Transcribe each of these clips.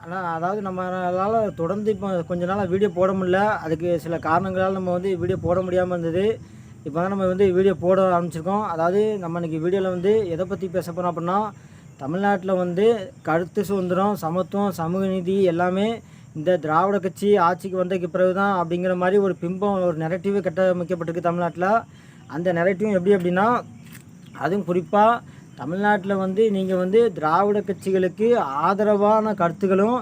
ஆனால் அதாவது நம்மளால் தொடர்ந்து இப்போ கொஞ்ச நாளாக வீடியோ போட முடியல. அதுக்கு சில காரணங்களால் நம்ம வந்து வீடியோ போட முடியாமல் இருந்தது. இப்போ தான் நம்ம வந்து வீடியோ போட ஆரம்பிச்சிருக்கோம். அதாவது நம்ம இன்றைக்கி வீடியோவில் வந்து எதை பற்றி பேச போகிறோம் அப்படின்னா தமிழ்நாட்டில் வந்து கருத்து சுதந்திரம் சமத்துவம் சமூக நீதி எல்லாமே இந்த திராவிட கட்சி ஆட்சிக்கு வந்ததுக்கு பிறகு தான் அப்படிங்கிற மாதிரி ஒரு பிம்பம் ஒரு நெரட்டிவ் கட்டமைக்கப்பட்டிருக்கு தமிழ்நாட்டில். அந்த நெரட்டிவ் எப்படி அப்படின்னா அதுவும் குறிப்பாக தமிழ்நாட்டில் வந்து நீங்கள் வந்து திராவிட கட்சிகளுக்கு ஆதரவான கருத்துக்களும்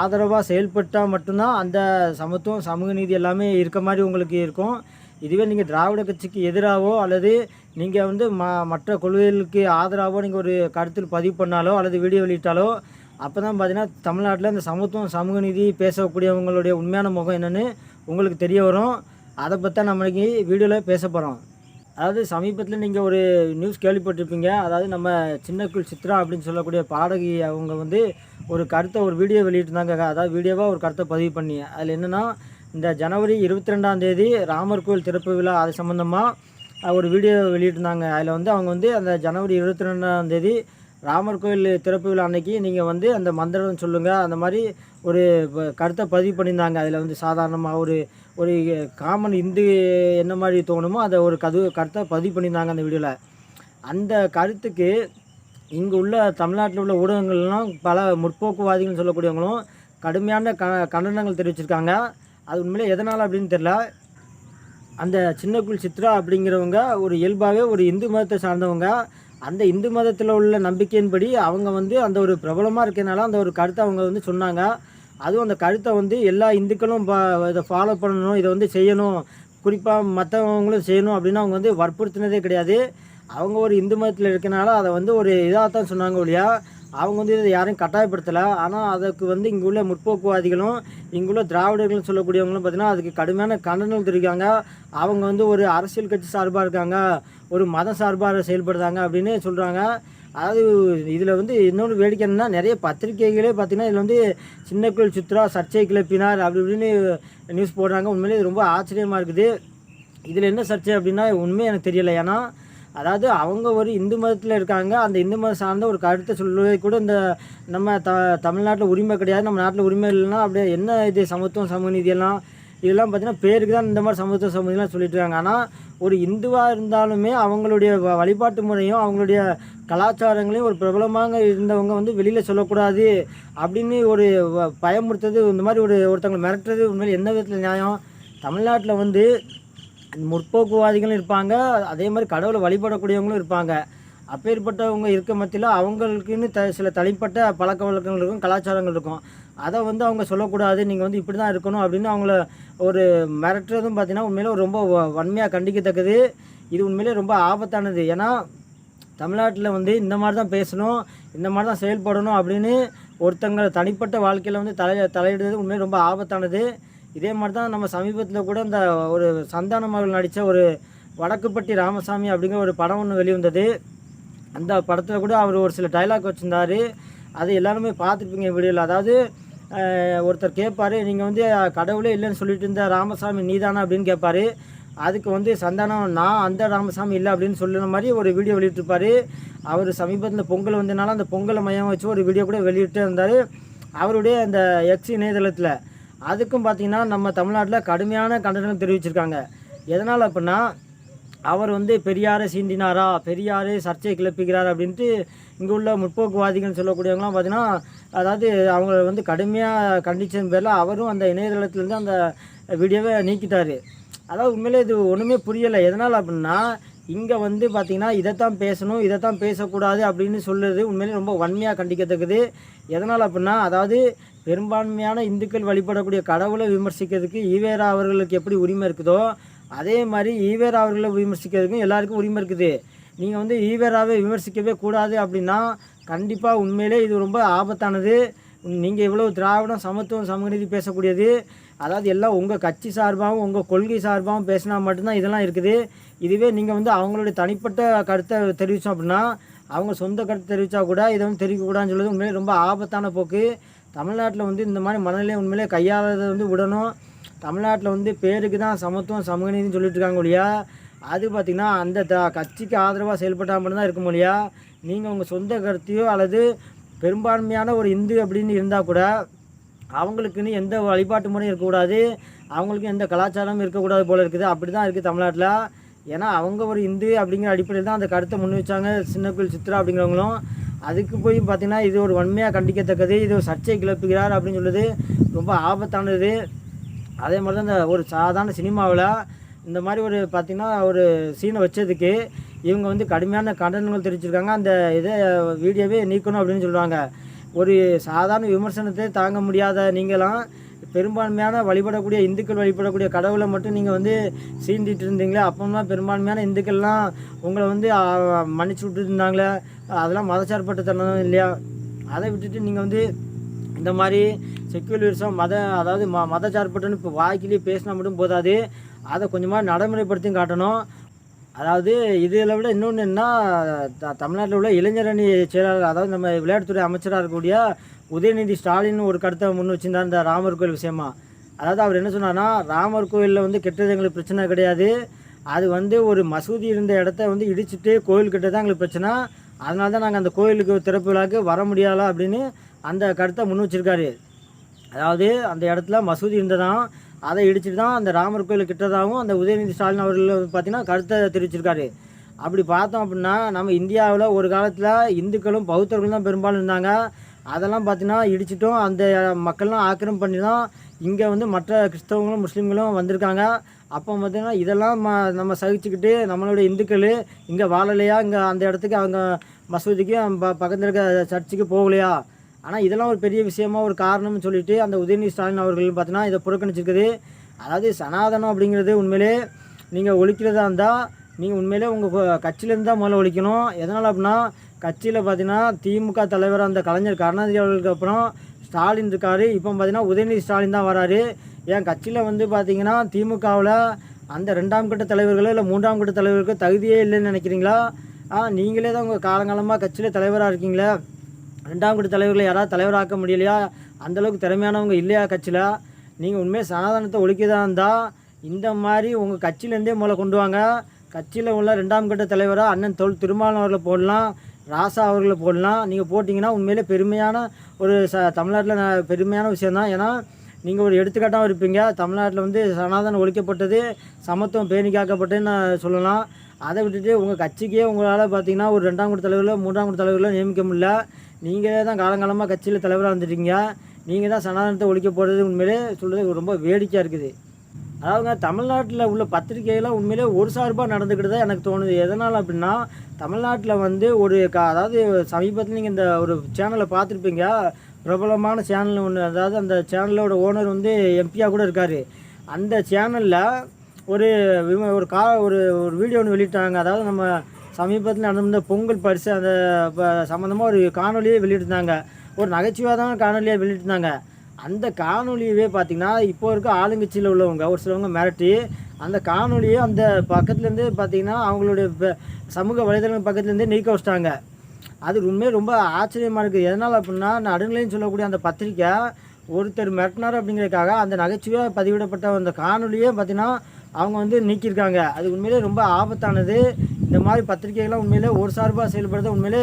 ஆதரவாக செயல்பட்டால் மட்டும்தான் அந்த சமத்துவம் சமூக நீதி எல்லாமே இருக்க மாதிரி உங்களுக்கு இருக்கும். இதுவே நீங்கள் திராவிட கட்சிக்கு எதிராகவோ அல்லது நீங்கள் வந்து ம மற்ற கொள்கைகளுக்கு ஆதரவாகவோ நீங்கள் ஒரு கருத்தில் பதிவு பண்ணாலோ அல்லது வீடியோ வெளியிட்டாலோ அப்போ தான் பார்த்தீங்கன்னா தமிழ்நாட்டில் இந்த சமத்துவம் சமூக நீதி பேசக்கூடியவங்களுடைய உண்மையான முகம் என்னென்னு உங்களுக்கு தெரிய வரும். அதை பற்றி தான் நம்மளுக்கு வீடியோவில் பேச போகிறோம் அதாவது சமீபத்தில் நீங்கள் ஒரு நியூஸ் கேள்விப்பட்டிருப்பீங்க. அதாவது நம்ம சின்னக்குள் சித்ரா அப்படின்னு சொல்லக்கூடிய பாடகி அவங்க வந்து ஒரு கருத்தை ஒரு வீடியோ வெளியிட்டிருந்தாங்க. அதாவது வீடியோவாக ஒரு கருத்தை பதிவு பண்ணி. அதில் என்னென்னா இந்த ஜனவரி இருபத்தி ரெண்டாம் தேதி ராமர் கோயில் திறப்பு விழா அது சம்மந்தமாக ஒரு வீடியோ வெளியிட்டிருந்தாங்க. அதில் வந்து அவங்க வந்து அந்த ஜனவரி இருபத்தி ரெண்டாம் தேதி ராமர் கோயில் திறப்பு விழா அன்னைக்கு நீங்கள் வந்து அந்த மந்திரம் சொல்லுங்கள் அந்த மாதிரி ஒரு கருத்தை பதிவு பண்ணியிருந்தாங்க. அதில் வந்து சாதாரணமாக ஒரு ஒரு காமன் இந்து என்ன மாதிரி தோணுமோ அதை ஒரு கது கருத்தை பதிவு பண்ணியிருந்தாங்க அந்த வீடியோவில் அந்த கருத்துக்கு இங்கே உள்ள தமிழ்நாட்டில் உள்ள ஊடகங்கள்லாம் பல முற்போக்குவாதிகள்னு சொல்லக்கூடியவங்களும் கடுமையான க கண்டனங்கள் தெரிவிச்சிருக்காங்க. அது உண்மையிலே எதனால் அப்படின்னு தெரில அந்த சின்னக்குள் சித்ரா அப்படிங்கிறவங்க ஒரு இயல்பாகவே ஒரு இந்து மதத்தை சார்ந்தவங்க. அந்த இந்து மதத்தில் உள்ள நம்பிக்கையின்படி அவங்க வந்து அந்த ஒரு பிரபலமாக இருக்கனால அந்த ஒரு கருத்தை அவங்க வந்து சொன்னாங்க. அதுவும் அந்த கருத்தை வந்து எல்லா இந்துக்களும் ப- இதை ஃபாலோ பண்ணணும் இதை வந்து செய்யணும். குறிப்பாக மற்றவங்களும் செய்யணும் அப்படின்னு அவங்க வந்து வற்புறுத்தினதே கிடையாது. அவங்க ஒரு இந்து மதத்தில் இருக்கனால அதை வந்து ஒரு இதாக தான் சொன்னாங்க ஒழியா. அவங்க வந்து இதை யாரையும் கட்டாயப்படுத்தலை. ஆனால் அதுக்கு வந்து இங்கே உள்ள முற்போக்குவாதிகளும் இங்குள்ள திராவிடர்களும் சொல்லக்கூடியவங்களும் பார்த்தீங்கன்னா அதுக்கு கடுமையான கண்டனம் தெரிவிக்காங்க அவங்க வந்து ஒரு அரசியல் கட்சி சார்பாக இருக்காங்க ஒரு மத சார்பாக செயல்படுறாங்க அப்படின்னு சொல்கிறாங்க அதாவது இதில் வந்து இன்னொன்று வேடிக்கை என்னன்னா நிறைய பத்திரிகைகளே பார்த்தீங்கன்னா இதில் வந்து சின்னக்குள் சித்ரா சர்ச்சை கிளப்பினார் அப்படி இப்படின்னு நியூஸ் போடுறாங்க. உண்மையிலே இது ரொம்ப ஆச்சரியமாக இருக்குது. இதில் என்ன சர்ச்சை அப்படின்னா உண்மை எனக்கு தெரியல. ஏன்னா அதாவது அவங்க ஒரு இந்து மதத்தில் இருக்காங்க. அந்த இந்து மதம் சார்ந்த ஒரு கருத்தை சொல்லுவது கூட இந்த நம்ம த தமிழ்நாட்டில் உரிமை கிடையாது. நம்ம நாட்டில் உரிமை இல்லைன்னா அப்படியே என்ன இது சமத்துவம் சமூக நீதி இதெல்லாம் பார்த்தீங்கன்னா பேருக்கு தான் இந்த மாதிரி சமத்துவ சமூகம்லாம் சொல்லிட்டு இருக்காங்க. ஆனால் ஒரு இந்துவாக இருந்தாலுமே அவங்களுடைய வ- வழிபாட்டு முறையும் அவங்களுடைய கலாச்சாரங்களையும் ஒரு பிரபலமாக இருந்தவங்க வந்து வெளியில் சொல்லக்கூடாது அப்படின்னு ஒரு பயமுறுத்தது பயமுறுத்துறது இந்த மாதிரி ஒரு ஒருத்தவங்களை மிரட்டுறது உண்மையில் எந்த விதத்தில் நியாயம்? தமிழ்நாட்டில் வந்து முற்போக்குவாதிகளும் இருப்பாங்க அதே மாதிரி கடவுளை வழிபடக்கூடியவங்களும் இருப்பாங்க. அப்பேற்பட்டவங்க இருக்க மத்தியில் அவங்களுக்குன்னு த சில தனிப்பட்ட பழக்க வழக்கங்கள் இருக்கும் கலாச்சாரங்கள் இருக்கும். அதை வந்து அவங்க சொல்லக்கூடாது நீங்கள் வந்து இப்படி தான் இருக்கணும் அப்படின்னு அவங்கள ஒரு மிரட்டுறதும் பார்த்தீங்கன்னா உண்மையிலே ரொம்ப வ- வன்மையாக கண்டிக்கத்தக்கது. இது உண்மையிலே ரொம்ப ஆபத்தானது. ஏன்னா தமிழ்நாட்டில் வந்து இந்த மாதிரி தான் பேசணும் இந்த மாதிரி தான் செயல்படணும் அப்படின்னு ஒருத்தங்க தனிப்பட்ட வாழ்க்கையில் வந்து தலை தலையிடுறது உண்மையாக ரொம்ப ஆபத்தானது. இதே மாதிரி தான் நம்ம சமீபத்தில் கூட இந்த ஒரு சந்தான மகள் நடித்த ஒரு வடக்குப்பட்டி ராமசாமி அப்படிங்கிற ஒரு படம் ஒன்று வெளிவந்தது. அந்த படத்தில் கூட அவர் ஒரு சில டைலாக் வச்சுருந்தாரு. அது எல்லாருமே பார்த்துருப்பீங்க வீடியோவில் அதாவது ஒருத்தர் கேட்பார் நீங்கள் வந்து கடவுளே இல்லைன்னு சொல்லிட்டு இருந்த ராமசாமி நீதானா? அப்படின்னு கேட்பார் அதுக்கு வந்து சந்தானம் நான் அந்த ராமசாமி இல்லை அப்படின்னு சொல்லுற மாதிரி ஒரு வீடியோ வெளியிட்டிருப்பாரு. அவர் சமீபத்தில் பொங்கல் வந்தனால அந்த பொங்கலை மையம் வச்சு ஒரு வீடியோ கூட வெளியிட்டு இருந்தார். அவருடைய அந்த எக்ஸ் இணையதளத்தில். அதுக்கும் பார்த்தீங்கன்னா நம்ம தமிழ்நாட்டில் கடுமையான கண்டனம் தெரிவிச்சிருக்காங்க. எதனால் அப்படின்னா அவர் வந்து பெரியாரை சீண்டினாரா பெரியாரே சர்ச்சை கிளப்புகிறார் அப்படின்ட்டு இங்கே உள்ள முற்போக்குவாதிகள்னு சொல்லக்கூடியவங்களாம் பார்த்திங்கன்னா அதாவது அவங்க வந்து கடுமையாக கண்டிச்சதன் பேரில் அவரும் அந்த இணையதளத்துலேருந்து அந்த வீடியோவை நீக்கிட்டார். அதாவது உண்மையிலே இது ஒன்றுமே புரியலை. எதனால் அப்படின்னா இங்கே வந்து பார்த்திங்கன்னா இதைத்தான் பேசணும் இதைத்தான் பேசக்கூடாது அப்படின்னு சொல்லுறது உண்மையிலே ரொம்ப வன்மையாக கண்டிக்கத்தக்குது. எதனால் அப்படின்னா அதாவது பெரும்பான்மையான இந்துக்கள் வழிபடக்கூடிய கடவுளை விமர்சிக்கிறதுக்கு ஈவேரா அவர்களுக்கு எப்படி உரிமை இருக்குதோ அதே மாதிரி ஈவேரா அவர்களை விமர்சிக்கிறதுக்கும் எல்லாருக்கும் உரிமை இருக்குது. நீங்கள் வந்து ஈவேராவை விமர்சிக்கவே கூடாது அப்படின்னா கண்டிப்பாக உண்மையிலே இது ரொம்ப ஆபத்தானது. நீங்கள் இவ்வளோ திராவிடம் சமத்துவம் சமூகநீதி பேசக்கூடியது. அதாவது எல்லாம் உங்கள் கட்சி சார்பாகவும் உங்கள் கொள்கை சார்பாகவும் பேசினா மட்டும்தான் இதெல்லாம் இருக்குது. இதுவே நீங்கள் வந்து அவங்களுடைய தனிப்பட்ட கருத்தை தெரிவித்தோம் அப்படின்னா அவங்க சொந்த கருத்து தெரிவித்தா கூட இதை வந்து தெரிவிக்கக்கூடாதுன்னு சொல்லுறது உண்மையிலே ரொம்ப ஆபத்தான போக்கு. தமிழ்நாட்டில் வந்து இந்த மாதிரி மனநிலை உண்மையிலே கையாளதை வந்து விடணும். தமிழ்நாட்டில் வந்து பேருக்கு தான் சமத்துவம் சமூகநீதினு சொல்லிட்டு இருக்காங்க இல்லையா அது பார்த்திங்கன்னா அந்த த கட்சிக்கு ஆதரவாக செயல்பட்டால் மட்டும்தான் இருக்க முடியா நீங்கள் உங்கள் சொந்த கருத்தையோ அல்லது பெரும்பான்மையான ஒரு இந்து அப்படின்னு இருந்தால் கூட அவங்களுக்குன்னு எந்த வழிபாட்டு முறையும் இருக்கக்கூடாது. அவங்களுக்கு எந்த கலாச்சாரமும் இருக்கக்கூடாது போல் இருக்குது. அப்படி தான் இருக்குது தமிழ்நாட்டில். ஏன்னா அவங்க ஒரு இந்து அப்படிங்கிற அடிப்படையில் தான் அந்த கருத்தை முன் வச்சாங்க. சின்ன கோயில் சித்ரா அப்படிங்கிறவங்களும். அதுக்கு போய் பார்த்திங்கன்னா இது ஒரு வன்மையாக கண்டிக்கத்தக்கது. இது ஒரு சர்ச்சை கிளப்புகிறார் அப்படின்னு சொல்லுது ரொம்ப ஆபத்தானது. அதே மாதிரி தான் இந்த ஒரு சாதாரண சினிமாவில் இந்த மாதிரி ஒரு பார்த்திங்கன்னா ஒரு சீனை வச்சதுக்கு இவங்க வந்து கடுமையான கண்டனங்கள் தெரிவிச்சிருக்காங்க. அந்த இதை வீடியோவே நீக்கணும் அப்படின்னு சொல்கிறாங்க ஒரு சாதாரண விமர்சனத்தை தாங்க முடியாத நீங்களாம் பெரும்பான்மையான வழிபடக்கூடிய இந்துக்கள் வழிபடக்கூடிய கடவுளை மட்டும் நீங்கள் வந்து சீண்டிட்டு இருந்தீங்களே அப்போம்னா பெரும்பான்மையான இந்துக்கள்லாம் உங்களை வந்து மன்னிச்சு விட்டுருந்தாங்களே அதெல்லாம் மதச்சார்பற்ற தனம் இல்லையா? அதை விட்டுட்டு நீங்கள் வந்து இந்த மாதிரி செக்யூலரிசம் மத அதாவது ம மதச்சார்பற்றன்னு இப்போ வாய்க்கிலேயே பேசினா மட்டும் போதாது. அதை கொஞ்சமாக நடைமுறைப்படுத்தி காட்டணும். அதாவது இதில் விட இன்னொன்று என்ன த தமிழ்நாட்டில் உள்ள இளைஞரணி செயலாளர் அதாவது நம்ம விளையாட்டுத்துறை அமைச்சராக இருக்கக்கூடிய உதயநிதி ஸ்டாலின் ஒரு கருத்தை முன் வச்சுருந்தார் இந்த ராமர் கோயில் விஷயமா. அதாவது அவர் என்ன சொன்னார்னா ராமர் கோயிலில் வந்து கெட்டது எங்களுக்கு பிரச்சனை கிடையாது. அது வந்து ஒரு மசூதி இருந்த இடத்த வந்து இடிச்சிட்டு கோயில் கிட்ட தான் எங்களுக்கு பிரச்சனை. அதனால தான் நாங்கள் அந்த கோயிலுக்கு திறப்பு விழாக்கு வர முடியலை அப்படின்னு அந்த கருத்தை முன் வச்சுருக்காரு. அதாவது அந்த இடத்துல மசூதி இருந்ததான் அதை இடிச்சுட்டு தான் அந்த ராமர் கோயில் கிட்டதாகவும் அந்த உதயநிதி ஸ்டாலின் அவர்கள் பார்த்தீங்கன்னா கருத்தை தெரிவிச்சிருக்காரு. அப்படி பார்த்தோம் அப்படின்னா நம்ம இந்தியாவில் ஒரு காலத்தில் இந்துக்களும் பௌத்தர்களும் தான் பெரும்பாலும் இருந்தாங்க. அதெல்லாம் பார்த்தீங்கன்னா இடிச்சிட்டோம் அந்த மக்கள்லாம் ஆக்கிரமம் பண்ணி தான் இங்கே வந்து மற்ற கிறிஸ்தவங்களும் முஸ்லீம்களும் வந்திருக்காங்க. அப்போ பார்த்தீங்கன்னா இதெல்லாம் ம நம்ம சகிச்சுக்கிட்டு நம்மளோட இந்துக்கள் இங்கே வாழலையா? இங்கே அந்த இடத்துக்கு அவங்க மசூதிக்கு ப பக்கத்தில் இருக்க சர்ச்சுக்கு போகலையா? ஆனால் இதெல்லாம் ஒரு பெரிய விஷயமா ஒரு காரணம்னு சொல்லிட்டு அந்த உதயநிதி ஸ்டாலின் அவர்கள் பார்த்தீங்கன்னா இதை புறக்கணிச்சிருக்குது. அதாவது சனாதனம் அப்படிங்கிறது உண்மையிலே நீங்கள் ஒழிக்கிறதா இருந்தால் நீங்கள் உண்மையிலே உங்கள் கட்சியிலேருந்து தான் முதல்ல ஒழிக்கணும். எதனால் அப்படின்னா கட்சியில் பார்த்தீங்கன்னா திமுக தலைவர் அந்த கலைஞர் கருணாநிதி அவர்களுக்கு அப்புறம் ஸ்டாலின் இருக்கார். இப்போ பார்த்தீங்கன்னா உதயநிதி ஸ்டாலின் தான் வராரு. என் கட்சியில் வந்து பார்த்தீங்கன்னா திமுகவில் அந்த ரெண்டாம் கட்ட தலைவர்களோ இல்லை மூன்றாம் கட்ட தலைவர்களுக்கோ தகுதியே இல்லைன்னு நினைக்கிறீங்களா? நீங்களே தான் உங்கள் காலங்காலமாக கட்சியில் தலைவராக இருக்கீங்களே. ரெண்டாம் கட்ட தலைவர்களை யாராவது தலைவராக்க முடியலையா? அந்தளவுக்கு திறமையானவங்க இல்லையா கட்சியில்? நீங்கள் உண்மையாக சனாதனத்தை ஒழிக்கதா இருந்தால் இந்த மாதிரி உங்கள் கட்சியிலேருந்தே முதல்ல கொண்டு வாங்க. கட்சியில் உள்ள ரெண்டாம் கட்ட தலைவராக அண்ணன் தொல் திருமாவளவன் அவர்களை போடலாம் ராசா அவர்களை போடலாம். நீங்கள் போட்டிங்கன்னா உண்மையிலே பெருமையான ஒரு ச தமிழ்நாட்டில் பெருமையான விஷயந்தான் ஏன்னா நீங்கள் ஒரு எடுத்துக்காட்டாக இருப்பீங்க. தமிழ்நாட்டில் வந்து சனாதனம் ஒழிக்கப்பட்டது சமத்துவம் பேணி காக்கப்பட்டதுன்னு நான் சொல்லலாம். அதை விட்டுட்டு உங்கள் கட்சிக்கே உங்களால் பார்த்தீங்கன்னா ஒரு ரெண்டாம் குடி தலைவர்களோ மூன்றாம் குடி தலைவர்களோ நியமிக்க முடியல. நீங்களே தான் காலங்காலமாக கட்சியில் தலைவராக இருந்துட்டீங்க. நீங்கள் தான் சனாதனத்தை ஒழிக்க போகிறது உண்மையிலே சொல்கிறது ரொம்ப வேடிக்கையாக இருக்குது. அதாவதுங்க தமிழ்நாட்டில் உள்ள பத்திரிகையெல்லாம் உண்மையிலே ஒரு சார்பாக நடந்துக்கிட்டு தான் எனக்கு தோணுது. எதனால் அப்படின்னா தமிழ்நாட்டில் வந்து ஒரு க அதாவது சமீபத்தில் நீங்கள் இந்த ஒரு சேனலை பார்த்துருப்பீங்க. பிரபலமான சேனல் ஒன்று அதாவது அந்த சேனலோட ஓனர் வந்து எம்பியாக கூட இருக்கார். அந்த சேனலில் ஒரு விம- ஒரு கா ஒரு ஒரு வீடியோ ஒன்று வெளியிட்டாங்க. அதாவது நம்ம சமீபத்தில் நடந்த பொங்கல் பரிசு அந்த சம்மந்தமாக ஒரு காணொலியே வெளியிட்டிருந்தாங்க. ஒரு நகைச்சுவையாக தான் காணொலியை வெளியிட்டிருந்தாங்க. அந்த காணொலியவே பார்த்தீங்கன்னா இப்போ இருக்க ஆளுங்கட்சியில் உள்ளவங்க ஒரு சிலவங்க மிரட்டி அந்த காணொலியை அந்த பக்கத்துலேருந்து பார்த்தீங்கன்னா அவங்களுடைய சமூக வலைதளங்கள் பக்கத்துலேருந்தே நீக்க வச்சிட்டாங்க. அது உண்மையே ரொம்ப ஆச்சரியமாக இருக்குது எதனால் அப்படின்னா நடுநிலைன்னு சொல்லக்கூடிய அந்த பத்திரிக்கை ஒருத்தர் மிரட்டினார் அப்படிங்கிறதுக்காக அந்த நகைச்சுவையாக பதிவிடப்பட்ட அந்த காணொலியே பார்த்தீங்கன்னா அவங்க வந்து நீக்கியிருக்காங்க. அது உண்மையிலே ரொம்ப ஆபத்தானது. இந்த மாதிரி பத்திரிக்கைகள்லாம் உண்மையிலே ஒரு சார்பாக செயல்படுறத உண்மையிலே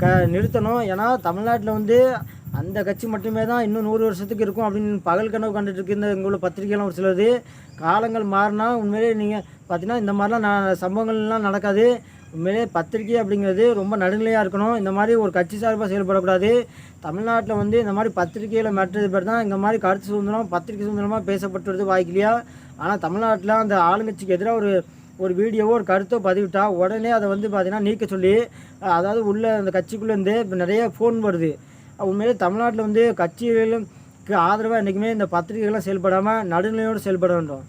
க நிறுத்தணும். ஏன்னா தமிழ்நாட்டில் வந்து அந்த கட்சி மட்டுமே தான் இன்னும் நூறு வருஷத்துக்கு இருக்கும் அப்படின்னு பகல் கனவு கண்டுட்டு இருக்கு இந்த இங்கே உள்ள ஒரு சிலது. காலங்கள் மாறினா உண்மையிலே நீங்கள் பார்த்தீங்கன்னா இந்த மாதிரிலாம் நான் சம்பவங்கள்லாம் நடக்காது. உண்மையிலே பத்திரிக்கை அப்படிங்கிறது ரொம்ப நடுநிலையாக இருக்கணும். இந்த மாதிரி ஒரு கட்சி சார்பாக செயல்படக்கூடாது. தமிழ்நாட்டில் வந்து இந்த மாதிரி பத்திரிக்கையில் மற்றது பேர் தான் இந்த மாதிரி கருத்து சுதந்திரம் பத்திரிக்கை சுதந்திரமாக பேசப்பட்டுறது வாய்க்கலையா ஆனால் தமிழ்நாட்டில் அந்த ஆளுங்கட்சிக்கு எதிராக ஒரு ஒரு வீடியோவோ ஒரு கருத்தோ பதிவிட்டா உடனே அதை வந்து பார்த்தீங்கன்னா நீக்க சொல்லி அதாவது உள்ள அந்த கட்சிக்குள்ளேருந்து இப்போ நிறைய ஃபோன் வருது. உண்மையிலே தமிழ்நாட்டில் வந்து கட்சிகளுக்கு ஆதரவாக என்றைக்குமே இந்த பத்திரிகைகள்லாம் செயல்படாமல் நடுநிலையோடு செயல்பட வேண்டும்.